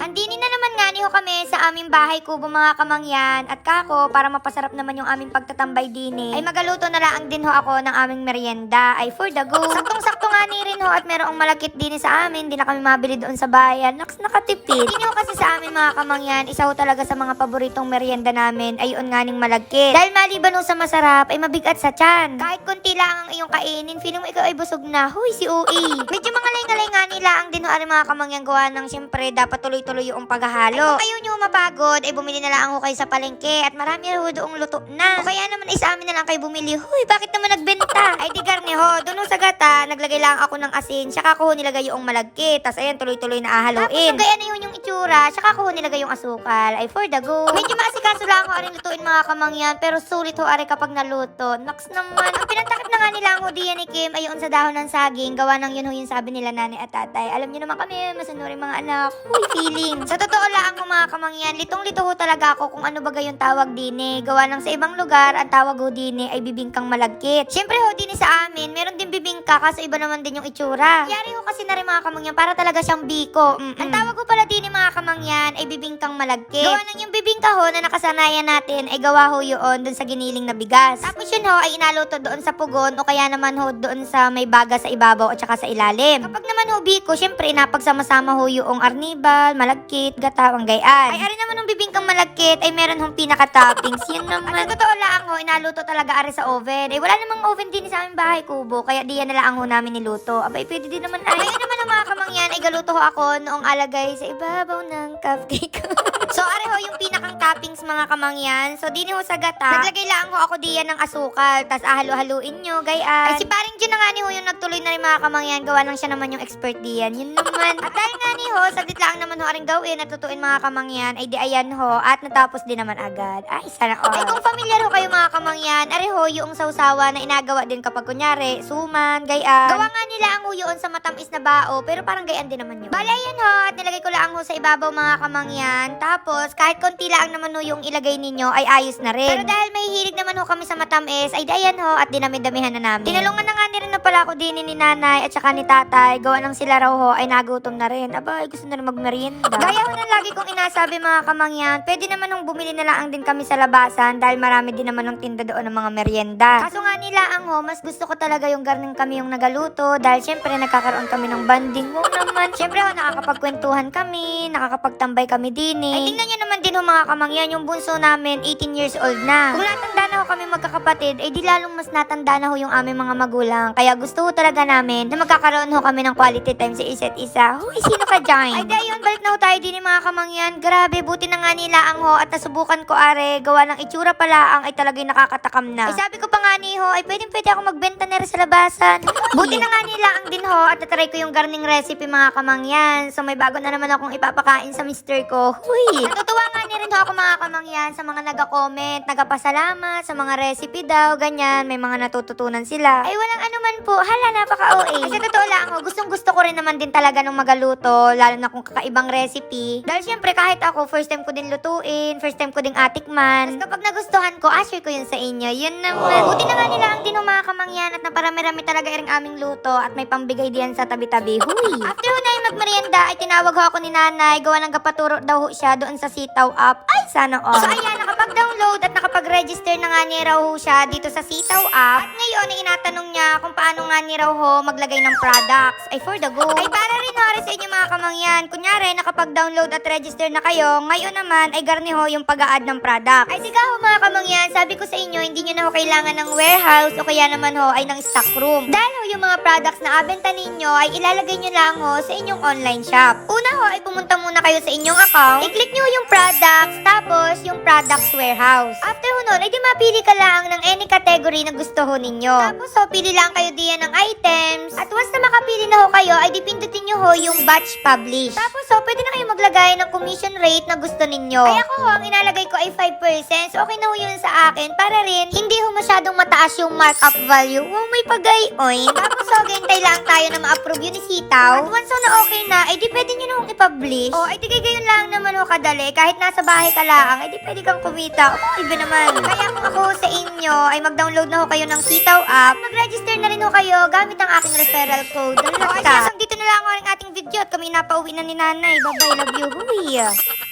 Andini na naman nga ni ho kami sa aming bahay kubo mga kamangyan at kako para mapasarap naman yung aming pagtatambay din eh. Ay magaluto na lang din ho ako ng aming merienda ay for the go. Saktong-sakto nga ni rin ho at merong malakit din sa amin. Di na kami mabili doon sa bayan. Naks nakatipid. Hindi kasi sa amin mga kamangyan, isa ho talaga sa mga paboritong merienda namin ay yun nga ning malagkit. Dahil maliban sa masarap ay mabigat sa tiyan. Kahit konti lang ang iyong kainin, feeling mo ikaw ay busog na. Huy, si Ui. Medyo mga ngalay nga nila ang din ho mga kamangyan gawa ng siyempre dapat tuloy-tuloy yung paghahalo. Ay kung kayo nyo mapagod, ay bumili na lang ho kayo sa palengke at marami ho doong luto na. O kaya naman ay sa amin na lang kayo bumili. Huy, bakit naman nagbenta? ay di garne ho, doon ho sa gata, naglagay lang ako ng asin, tsaka ko nilagay yung malagkit. Tapos ayan, tuloy-tuloy na ahaluin. Tapos gaya na yun yung itsura, tsaka ko nilagay yung asukal. Ay for the go. Medyo maasikaso lang ho aring lutuin mga kamangyan, pero sulit ho ari kapag naluto. Naks naman, ang pinagtakip na nga nila ang ho diyan ni Kim ay yung sa dahon ng saging, gawa ng yun ho yung sabi nila nanay at tatay. Alam niyo naman kami, masanuri mga anak. Huy, feeling. Sa totoo lang ho mga kamangyan, litong-lito ho talaga ako kung ano ba yung tawag din eh. Gawa ng sa ibang lugar, ang tawag ho din eh ay bibingkang malagkit. Siyempre ho din eh sa amin, meron din bibingka kaso iba naman din yung itsura. Yari ho kasi na rin mga kamangyan, para talaga siyang biko. Mm-mm. Ang tawag ko pala din eh mga kamangyan ay bibingkang malagkit. Gawa ng yung bibingka ho na nakasanayan natin ay gawa ho yun dun sa giniling na bigas. Tapos yun ho ay inaluto doon sa pugon o kaya naman ho doon sa may baga sa ibabaw at saka sa ilalim. Kapag naman ho biko, syempre inapagsama-sama ho yung arnibal, malagkit, gata, ang gayaan. Ay, ari naman ng bibingkang malagkit ay meron hong pinaka-toppings. Yun naman. At sa totoo lang ho, inaluto talaga ari sa oven. Ay, wala namang oven din sa aming bahay kubo, kaya diyan na lang ho namin niluto. Abay, pwede din naman ay. Ayun naman ang mga kamangyan, ay galuto ho ako noong alagay sa ibabaw ng cupcake. so, ari ho yung pinakang toppings mga kamangyan. So, din ho sa gata, naglagay lang ho ako diyan ng asukal, tas ahalo-haluin nyo, gayaan. Ay, si paring Jun na nga ni ho yung nagtuloy na rin mga kamangyan, gawa lang siya naman yung expert diyan. Yun naman. At dahil nga ni ho, saglit lang naman ho aring gawin at tutuin mga kamangyan, ay di ayan ho, at natapos din naman agad. Ay, sana all. Ay, kung familiar ho kayo mga kamangyan, ari ho yung sausawa na inagawa din kapag kunyari, suman, gayaan. Gawa nga nila ang yun sa matamis na bao, pero parang gayaan din naman yun. Bale, ayan ho, at nilagay ko lang ho sa ibabaw mga kamangyan. Tapos, kahit konti lang naman ho yung ilagay ninyo, ay ayos na rin. Pero dahil may hilig naman ho kami sa matamis, ay di ayan ho, at dinami-damihan na namin. Tinulungan na nga ni rin na pala ako din ni nanay at saka ni tatay. Gawa ng sila raw ho, ay nagutom na rin. Aba, ay gusto na rin magmerienda. Gaya ho na lagi kong inasabi mga kamangyan, pwede naman nung bumili na lang din kami sa labasan dahil marami din naman ng tinda doon ng mga merienda. Kaso nga nila ang ho, mas gusto ko talaga yung garning kami yung nagaluto dahil syempre nagkakaroon kami ng banding. Mo naman, syempre ho, nakakapagkwentuhan kami, nakakapagtambay kami din eh. Ay tingnan nyo naman din ho mga kamangyan, yung bunso namin, 18 years old na. Kung natanda na kami magkakapatid, ay di lalong mas natanda na ho yung aming mga magulang. Kaya gusto ho talaga namin na magkakaroon ho kami ng quality time sa isa't isa. Huy, sino ka dyan? Ay dayon, balik na ho tayo din eh, mga kamangyan. Grabe, buti na nga nila ang ho at nasubukan ko are, gawa ng itsura pala ang ay talagang nakakatakam na. Ay sabi ko pa nga ni ho, ay pwedeng pwede ako magbenta na sa labasan. buti na nga nila ang din ho at natry ko yung garning recipe mga kamangyan. So may bago na naman akong ipapakain sa mister ko. Huy! Natutuwa nga ni rin ako mga kamangyan sa mga nag-comment, nagapasalamat sa mga recipe daw, ganyan. May mga natututunan sila. Ay walang anuman po, hala napaka-OA. Kasi totoo lang ho, gustong gusto ko rin naman din talaga nung magaluto, lalo na kung kakaibang recipe. Dahil syempre kahit ako, first time ko din lutuin, first time ko din atikman. Tapos kapag nagustuhan ko, ashare ko yun sa inyo. Yun naman. Buti na nga nila ang naparami-rami talaga ring aming luto at may pambigay diyan sa tabi-tabi. Huy! After na yung magmerienda, ay tinawag ho ako ni nanay, gawa ng kapaturo daw ho siya doon sa Sitaw app. Ay, sana all. So ayan, nakapag-download at nakapag-register na nga ni raw ho siya dito sa Sitaw app. At ngayon, ay inatanong niya kung paano nga ni raw ho maglagay ng products. Ay, for the go. Ay, para rin sa inyo mga kamangyan. Kunyari, nakapag-download at register na kayo, ngayon naman ay garni ho yung pag-a-add ng product. Ay, sigaw ho mga kamangyan, sabi ko sa inyo, hindi nyo na ho kailangan ng warehouse o kaya naman ho ay ng stock room. Dahil ho yung mga products na abenta ninyo ay ilalagay nyo lang ho sa inyong online shop. Una ho ay pumunta muna kayo sa inyong account, i-click nyo yung products, tapos yung products warehouse. After ho nun, ay di mapili ka lang ng any category na gusto ho ninyo. Tapos ho, pili lang kayo diyan ng items. At once na kayo, ay di pindutin nyo ho yung batch publish. Tapos ho, pwede na kayo maglagay ng commission rate na gusto ninyo. Ay ako ho, ang inalagay ko ay 5%. So okay na ho yun sa akin para rin hindi ho masyadong mataas yung markup value. Wow, may pagayoy. Tapos ho, gantay lang tayo na ma-approve yun ni Sitaw. At once ho na okay na, ay di pwede i-publish. O, ay di kay gayon lang naman ho kadali. Kahit nasa bahay ka lang, ay di pwede kang kumita. O, iba naman. Kaya kung ako sa inyo, ay mag-download na ho kayo ng Sitaw app. Mag-register na rin ho kayo gamit ang aking referral code. Dalawa ka. Dito na lang ang ating video at kami napauwi na ni nanay. Bye-bye, love you. Huy.